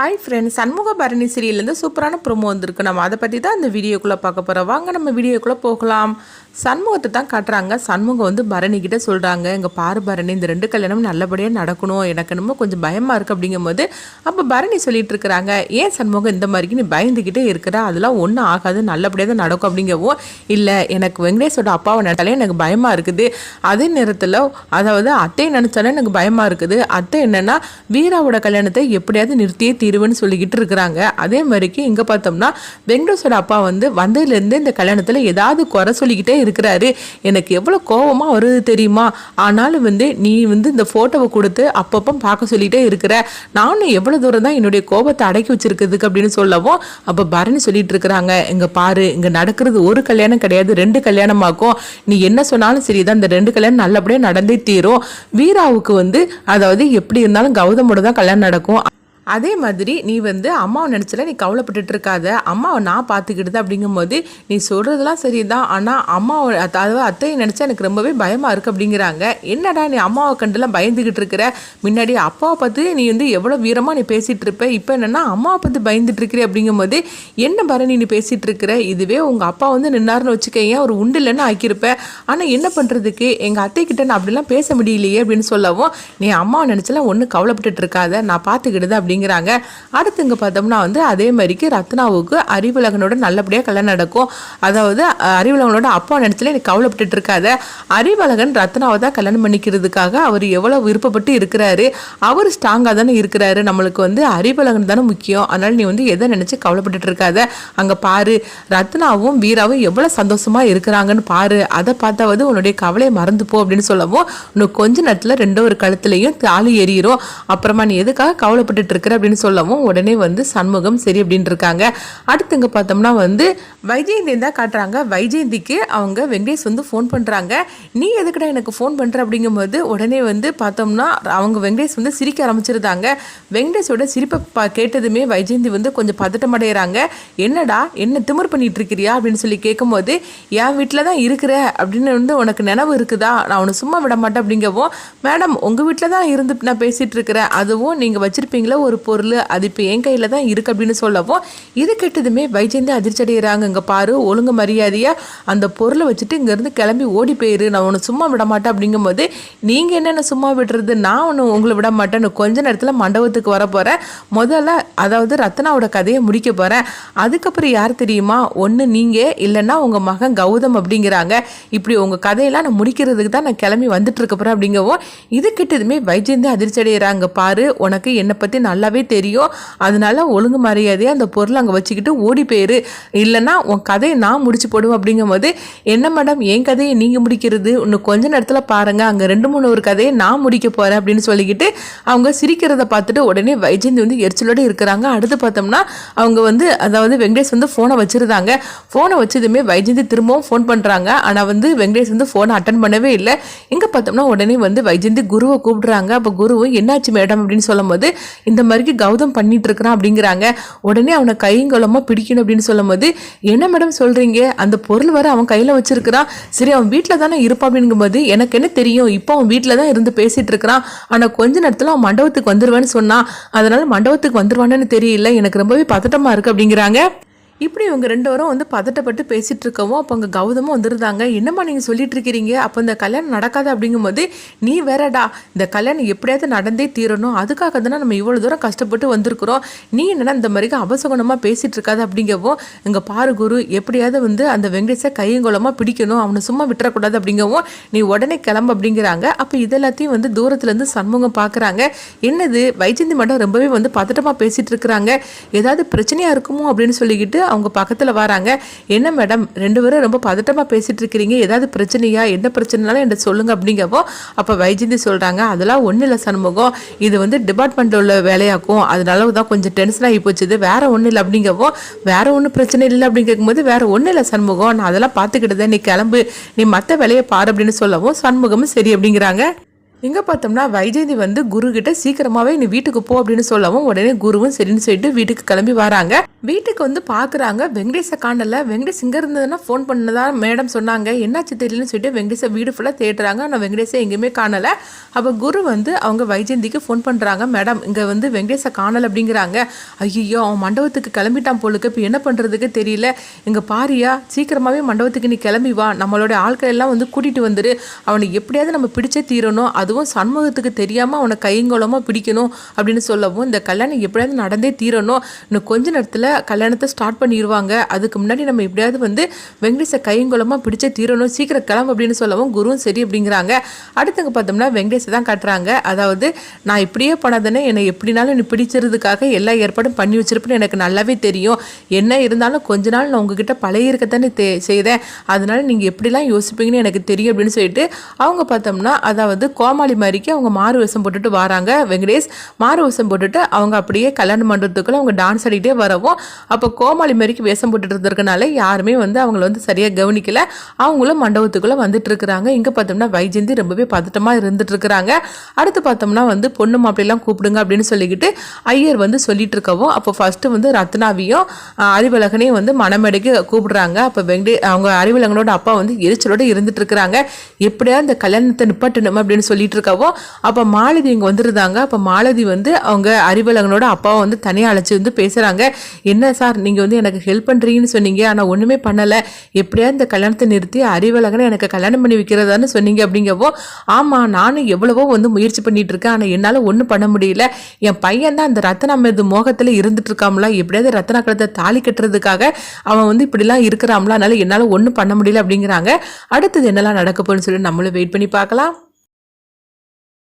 Hi friends Shanmuga Barani சீரியல்லேருந்து சூப்பரான promo வந்திருக்கு. நம்ம அதை பற்றி தான் இந்த வீடியோக்குள்ளே பார்க்க போகிறோம் வாங்க நம்ம வீடியோக்குள்ளே போகலாம். சண்முகத்தை தான் காட்டுறாங்க. சண்முகம் வந்து பரணிக்கிட்ட சொல்கிறாங்க எங்கள் பாரு பரணி இந்த ரெண்டு கல்யாணம் நல்லபடியாக நடக்கணும். எனக்கு என்னமோ கொஞ்சம் பயமாக இருக்குது அப்படிங்கும்போது அப்போ பரணி சொல்லிட்டு இருக்கிறாங்க ஏன் சண்முகம் இந்த மாதிரிக்கு நீ பயந்துக்கிட்டே இருக்கிற? அதெல்லாம் ஒன்றும் ஆகாது. நல்லபடியாக தான் நடக்கும். அப்படிங்கவும் இல்லை எனக்கு வெங்கடேஷோட அப்பாவை நினைச்சாலே எனக்கு பயமாக இருக்குது. அதே நேரத்தில் அதாவது அத்தையை நினச்சாலே எனக்கு பயமாக இருக்குது. அத்தை என்னென்னா வீராவோட கல்யாணத்தை எப்படியாவது நிறுத்தியே தீருவேன்னு சொல்லிக்கிட்டு இருக்கிறாங்க அதே மாதிரிக்கு இங்கே பார்த்தோம்னா வெங்கடேஷோட அப்பா வந்து வந்ததுலேருந்து இந்த கல்யாணத்தில் ஏதாவது குறை சொல்லிக்கிட்டே இருக்கிறாரு. எனக்கு எவ்வளோ கோவமாக வருது தெரியுமா? ஆனாலும் வந்து நீ வந்து இந்த ஃபோட்டோவை கொடுத்து அப்பப்போ பார்க்க சொல்லிகிட்டே இருக்கிற. நானும் எவ்வளோ தூரம் தான் என்னுடைய கோபத்தை அடக்கி வச்சிருக்கிறதுக்கு அப்படின்னு சொல்லவும் அப்போ பரணி சொல்லிட்டு இருக்கிறாங்க இங்கே பாரு இங்கே நடக்கிறது ஒரு கல்யாணம் கிடையாது ரெண்டு கல்யாணமாக்கும். நீ என்ன சொன்னாலும் சரிதான் இந்த ரெண்டு கல்யாணம் நல்லபடியாக நடந்தே தீரும். வீராவுக்கு வந்து அதாவது எப்படி இருந்தாலும் கௌதமோட தான் கல்யாணம் நடக்கும். அதே மாதிரி நீ வந்து அம்மாவை நினச்சல நீ கவலைப்பட்டுட்டு இருக்காத. அம்மாவை நான் பார்த்துக்கிடுது அப்படிங்கும்போது நீ சொல்கிறதுலாம் சரிதான். ஆனால் அம்மாவை அதாவது அத்தையை நினச்சா எனக்கு ரொம்பவே பயமாக இருக்குது அப்படிங்கிறாங்க. என்னடா நீ அம்மாவை கண்டுலாம் பயந்துக்கிட்டு இருக்கிற? முன்னாடி அப்பாவை பார்த்து நீ வந்து எவ்வளோ வீரமாக நீ பேசிகிட்டு இருப்ப? இப்போ என்னென்னா அம்மாவை பார்த்து பயந்துட்டு இருக்கிற அப்படிங்கும்போது என்ன பரணி நீ பேசிகிட்டு இருக்கிற? இதுவே உங்கள் அப்பா வந்து நின்னார்னு வச்சுக்கோங்க ஒரு உண்டு இல்லைன்னு ஆக்கியிருப்பேன் ஆனால் என்ன பண்ணுறதுக்கு எங்கள் அத்தை கிட்ட நான் அப்படிலாம் பேச முடியலையே அப்படின்னு சொல்லவும் நீ அம்மாவை நினச்சலாம் ஒன்றும் கவலைப்பட்டுட்டு இருக்காத. நான் பார்த்துக்கிடுது அப்படிங்கிறாங்க. அடுத்து இங்கே பார்த்தோம்னா வந்து அதே மாதிரிக்கு ரத்னாவுக்கு அறிவுலகனோட நல்லபடியாக கல்யாணம் நடக்கும். அதாவது அறிவுலகனோட அப்பா நினச்சல எனக்கு கவலைப்பட்டுட்டு இருக்காத. அறிவழகன் ரத்னாவை தான் கல்யாணம் பண்ணிக்கிறதுக்காக அவர் எவ்வளோ விருப்பப்பட்டு இருக்கிறாரு. அவர் ஸ்ட்ராங்காக தானே இருக்கிறாரு. நம்மளுக்கு வந்து அறிவழகன் தானே முக்கியம். அதனால் நீ வந்து எதை நினச்சி கவலைப்பட்டுட்டு இருக்காத. அங்கே பாரு ரத்னாவும் வீராவும் எவ்வளோ சந்தோஷமா இருக்கிறாங்கன்னு பாரு. அதை பார்த்தாவது உன்னுடைய கவலையை மறந்து போ அப்படின்னு சொல்லவும் இன்னும் கொஞ்ச நேரத்தில் ரெண்டோ ஒரு கழுத்துலையும் தாலி எறிகிறோம் அப்புறமா நீ எதுக்காக கவலைப்பட்டுட்டு இருக்கிற அப்படின்னு சொல்லவும் உடனே வந்து சண்முகம் சரி அப்படின்னு இருக்காங்க அடுத்துங்க பார்த்தோம்னா வந்து வைஜெயந்தி தான் காட்டுறாங்க. வைஜெயந்திக்கு அவங்க வெங்கடேஷ் வந்து ஃபோன் பண்ணுறாங்க நீ எதுக்குடா எனக்கு ஃபோன் பண்ணுற அப்படிங்கும்போது உடனே வந்து பார்த்தோம்னா அவங்க வெங்கடேஷ் வந்து சிரிக்க ஆரம்பிச்சிருந்தாங்க. வெங்கடேஷோட சிரிப்பை பா கேட்டதுமே வைஜெயந்தி வந்து கொஞ்சம் பதட்டமடைகிறாங்க என்னடா என்ன திமிர் பண்ணிட்டு இருக்கிறியா அப்படின்னு சொல்லி கேட்கும்போது என் வீட்டில் தான் இருக்கிற. அப்படின்னு வந்து உனக்கு நினைவு இருக்குதா? நான் உன்னை சும்மா விட மாட்டேன் அப்படிங்கவும் மேடம் உங்கள் வீட்டில் தான் இருந்து நான் பேசிகிட்டு இருக்கிறேன் அதுவும் நீங்கள் வச்சுருப்பீங்களோ ஒரு ஒரு பொருள் அது இப்போ என் கையில் தான் இருக்குது அப்படின்னு சொல்லவும் இது கெட்டதுமே வைஜெயந்தி அதிர்ச்சி அடைகிறாங்க இங்கே பாரு ஒழுங்கு மரியாதையாக அந்த பொருளை வச்சுட்டு இங்கேருந்து கிளம்பி ஓடி போயிரு நான் உன்னை சும்மா விட மாட்டேன் அப்படிங்கும்போது நீங்கள் என்னென்ன சும்மா விடுறது நான் ஒன்று உங்களை விட மாட்டேன் கொஞ்ச நேரத்தில் மண்டபத்துக்கு வர போகிறேன் முதல்ல அதாவது ரத்னாவோட கதையை முடிக்க போகிறேன் அதுக்கப்புறம் யார் தெரியுமா? ஒன்று நீங்கள் இல்லைன்னா உங்கள் மகன் கௌதம் அப்படிங்கிறாங்க. இப்படி உங்கள் கதையெல்லாம் நான் முடிக்கிறதுக்கு தான் நான் கிளம்பி வந்துட்டு இருக்க போகிறேன் அப்படிங்கவும் இது கிட்டதுமே வைஜெயந்தி அதிர்ச்சி அடைகிறாங்க பாரு உனக்கு என்னை பற்றி நல்லாவே தெரியும். அதனால ஒழுங்கு மரியாதையாக அந்த பொருளை அங்கே வச்சுக்கிட்டு ஓடி போயிரு. இல்லைன்னா உன் கதையை நான் முடிச்சு போடுவேன் அப்படிங்கும்போது என்ன மேடம் என் கதையை நீங்கள் முடிக்கிறது? இன்னும் கொஞ்ச நேரத்தில் பாருங்கள் அங்கே ரெண்டு மூணு ஒரு கதையை நான் முடிக்க போகிறேன் அப்படின்னு சொல்லிக்கிட்டு அவங்க சிரிக்கிறத பார்த்துட்டு உடனே வைஜந்தி வந்து எரிச்சலோடு இருக்கிறாங்க. அடுத்து பார்த்தோம்னா அவங்க வந்து அதாவது வெங்கடேஷ் வந்து ஃபோனை வச்சுருந்தாங்க. ஃபோனை வச்சதுமே வைஜந்தி திரும்பவும் ஃபோன் பண்ணுறாங்க ஆனால் வந்து வெங்கடேஷ் வந்து ஃபோனை அட்டன் பண்ணவே இல்லை. இங்கே பார்த்தோம்னா உடனே வந்து வைஜந்தி குருவை கூப்பிடுறாங்க. அப்போ குருவும் என்னாச்சு மேடம் அப்படின்னு சொல்லும்போது இந்த மாதிரிக்கு கௌதம் பண்ணிட்டு இருக்கிறான் அப்படிங்கிறாங்க. உடனே அவனை கைங்கலமாக பிடிக்கணும் அப்படின்னு சொல்லும்போது என்ன மேடம் சொல்கிறீங்க அந்த பொருள் வர அவன் கையில் வச்சிருக்கிறான். சரி அவன் வீட்டில் தானே இருப்பான் அப்படிங்கும்போது எனக்கு என்ன தெரியும்? இப்போ அவன் வீட்டில் தான் இருந்து பேசிட்டு இருக்கிறான் ஆனால் கொஞ்ச நேரத்தில் அவன் மண்டபத்துக்கு வந்துருவேன்னு சொன்னான். அதனால மண்டபத்துக்கு வந்துருவானு தெரியல. எனக்கு ரொம்பவே பதட்டமாக இருக்கு அப்படிங்கிறாங்க. இப்படி இவங்க ரெண்டு பேரும் வந்து பதட்டப்பட்டு பேசிட்டு இருக்கவும் அப்போ அங்கே கௌதமும் வந்துருந்தாங்க. என்னம்மா நீங்கள் சொல்லிட்டு இருக்கிறீங்க அப்போ இந்த கல்யாணம் நடக்காது அப்படிங்கும்போது நீ வேறடா. இந்த கல்யாணம் எப்படியாவது நடந்தே தீரணும். அதுக்காக தானே நம்ம இவ்வளோ தூரம் கஷ்டப்பட்டு வந்திருக்கிறோம். நீ என்னென்னா இந்த மாதிரி அபசகுணமாக பேசிட்டு இருக்காது? அப்படிங்கவும் இங்கே பாரு குரு எப்படியாவது வந்து அந்த வெங்கடேஷை கையங்குளமாக பிடிக்கணும். அவனை சும்மா விட்டுறக்கூடாது. அப்படிங்கவும் நீ உடனே கிளம்பு அப்படிங்கிறாங்க. அப்போ இதெல்லாத்தையும் வந்து தூரத்துலேருந்து சண்முகம் பார்க்குறாங்க என்னது? வைஜந்தி மட்டும் ரொம்பவே வந்து பதட்டமாக பேசிகிட்டு இருக்கிறாங்க. ஏதாவது பிரச்சனையாக இருக்குமோ அப்படின்னு சொல்லிக்கிட்டு அவங்க பக்கத்தில் வராங்க. என்ன மேடம் ரெண்டு பேரும் ரொம்ப பதட்டமாக பேசிகிட்டு இருக்கிறீங்க. ஏதாவது பிரச்சனையா? என்ன பிரச்சனைனாலும் என்கிட்ட சொல்லுங்கள் அப்படிங்கப்போ அப்போ வைஜந்தி சொல்கிறாங்க அதெல்லாம் ஒன்றும் இல்லை சண்முகம். இது வந்து டிபார்ட்மெண்ட்டில் உள்ள வேலையாக்கும். அதனால தான் கொஞ்சம் டென்ஷன் ஆகி போச்சுது. வேறு ஒன்றும் இல்லை அப்படிங்கப்போ வேற ஒன்றும் பிரச்சனை இல்லை அப்படின்னு கேட்கும்போது வேறு ஒன்றும் இல்லை சண்முகம். நான் அதெல்லாம் பார்த்துக்கிட்டதே நீ கிளம்பு. நீ மற்ற வேலையை பாரு அப்படின்னு சொல்லவும் சண்முகமும் சரி அப்படிங்கிறாங்க. இங்கே பார்த்தோம்னா வைஜெயந்தி வந்து குரு கிட்ட சீக்கிரமாகவே நீ வீட்டுக்கு போ அப்படின்னு சொல்லவும் உடனே குருவும் சரின்னு சொல்லிட்டு வீட்டுக்கு கிளம்பி வராங்க. வீட்டுக்கு வந்து பார்க்குறாங்க வெங்கடேஷை காணல. வெங்கடேஷ் இங்கே இருந்ததுன்னா ஃபோன் பண்ணதா மேடம் சொன்னாங்க. என்னாச்சு தெரியலன்னு சொல்லிட்டு வெங்கடேஷை வீடு ஃபுல்லாக தேடுறாங்க. ஆனால் வெங்கடேஷை எங்கேயுமே காணலை. அப்போ குரு வந்து அவங்க வைஜெயந்திக்கு ஃபோன் பண்ணுறாங்க மேடம் இங்கே வந்து வெங்கடேஷை காணலை அப்படிங்கிறாங்க. ஐயோ அவன் மண்டபத்துக்கு கிளம்பிட்டான் போலுக்கு. இப்போ என்ன பண்ணுறதுக்கு தெரியல. இங்கே பாரியா சீக்கிரமாகவே மண்டபத்துக்கு நீ கிளம்பி வா. நம்மளோட ஆட்கள் எல்லாம் வந்து கூட்டிகிட்டு வந்துரு. அவனை எப்படியாவது நம்ம பிடிச்சே தீரணும். அதுவும் சண்முகத்துக்கு தெரியாமல் அவனை கைங்கோலமாக பிடிக்கணும் அப்படின்னு சொல்லவும் இந்த கல்யாணம் எப்படியாவது நடந்தே தீரணும். இன்னும் கொஞ்ச நேரத்தில் கல்யாணத்தை ஸ்டார்ட் பண்ணிடுவாங்க அதுக்கு முன்னாடி நம்ம எப்படியாவது வந்து வெங்கடேஷை கைங்குளமாக பிடிச்சே தீரணும். சீக்கிரம் கிளம்பு அப்படின்னு சொல்லவும் குருவும் சரி அப்படிங்கிறாங்க. அடுத்தங்க பார்த்தோம்னா வெங்கடேஷை தான் காட்டுறாங்க. அதாவது நான் இப்படியே பண்ணாதானே என்னை எப்படினாலும் நீ பிடிச்சிருதுக்காக எல்லா ஏற்பாடும் பண்ணி வச்சிருப்பேன்னு எனக்கு நல்லாவே தெரியும். என்ன இருந்தாலும் கொஞ்ச நாள் நான் உங்ககிட்ட பழையிருக்கத்தானே தே செய்தேன். அதனால நீங்கள் எப்படிலாம் யோசிப்பீங்கன்னு எனக்கு தெரியும் அப்படின்னு சொல்லிட்டு அவங்க பார்த்தோம்னா அதாவது கோமாளி மாதிரிக்கு அவங்க மாறு வேஷம் போட்டுட்டு வராங்க. வெங்கடேஷ் மாறு வேஷம் போட்டுட்டு அவங்க அப்படியே கல்யாணம் பண்ணுறதுக்குள்ள அவங்க டான்ஸ் ஆடிட்டே வரவும் அப்போ கோமாளி மாரிக்கு வேஷம் போட்டுட்டு இருந்திருக்கனால யாருமே வந்து அவங்கள வந்து சரியாக கவனிக்கல. அவங்களும் மண்டபத்துக்குள்ளே வந்துட்டு இருக்கிறாங்க. இங்கே பார்த்தோம்னா வைஜெந்தி ரொம்பவே பதட்டமாக இருந்துட்டு இருக்கிறாங்க. அடுத்து பார்த்தோம்னா வந்து பொண்ணு மாப்பிள்ளைலாம் கூப்பிடுங்க அப்படின்னு சொல்லிக்கிட்டு ஐயர் வந்து சொல்லிட்டு இருக்கவும் அப்போ ஃபஸ்ட்டு வந்து ரத்னாவையும் அறிவழகனையும் வந்து மணமேடைக்கு கூப்பிடுறாங்க. அப்போ வெங்கடே அவங்க அறிவழகனோட அப்பா வந்து எரிச்சலோட இருந்துட்டு இருக்கிறாங்க. எப்படியா இந்த கல்யாணத்தை நிப்பாட்டணும் அப்படின்னு சொல்லிட்டு இருக்கவோ அப்போ மாலதி இங்கே வந்துருந்தாங்க. அப்போ மாலதி வந்து அவங்க அறிவழகனோட அப்பாவை வந்து தனியாக அழைச்சி வந்து பேசுகிறாங்க என்ன சார் நீங்கள் வந்து எனக்கு ஹெல்ப் பண்ணுறீங்கன்னு சொன்னீங்க. ஆனால் ஒன்றுமே பண்ணலை. எப்படியா இந்த கல்யாணத்தை நிறுத்தி அறிவழகனை எனக்கு கல்யாணம் பண்ணி வைக்கிறதான்னு சொன்னீங்க அப்படிங்கவோ ஆமாம் நானும் எவ்வளவோ வந்து முயற்சி பண்ணிட்டு இருக்கேன் ஆனால் என்னால் ஒன்றும் பண்ண முடியல. என் பையன் தான் அந்த ரத்தன மீது மோகத்தில் இருந்துட்டு இருக்காமலாம் எப்படியாவது ரத்தன கலத்தை தாலி கட்டுறதுக்காக அவன் வந்து இப்படிலாம் இருக்கிறாம்லாம் அதனால் என்னால் ஒன்றும் பண்ண முடியல அப்படிங்கிறாங்க. அடுத்தது என்னெல்லாம் நடக்க போகுதுன்னு சொல்லி நம்மளும் வெயிட் பண்ணி பார்க்கலாம்.